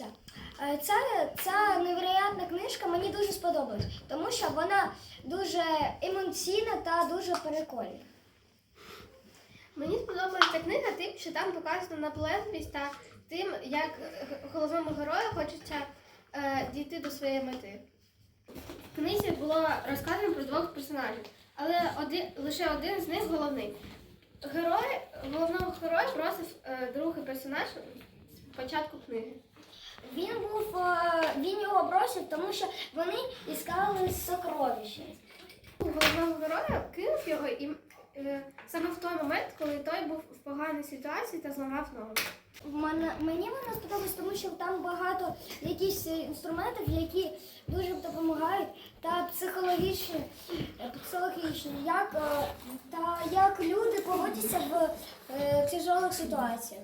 Е, Ця, ця невероятна книжка мені дуже сподобалась, тому що вона дуже емоційна та дуже прикольна. Мені сподобається книга тим, що там показано наполегливість та тим, як головному герою хочеться е, дійти до своєї мети. В книзі було розказано про двох персонажів, але один, лише один з них головний. Герой, головного героя просив е, другий персонаж з початку книги. Бросив, тому що вони іскали сокровища. Головного героя кинув його і е, саме в той момент, коли той був в поганій ситуації та зламав ногу. Мене мені вона сподобалась, тому що там багато якихось е, інструментів, які дуже допомагають, та психологічні, е, психологічні, як та як люди поводяться в тяжелих ситуаціях.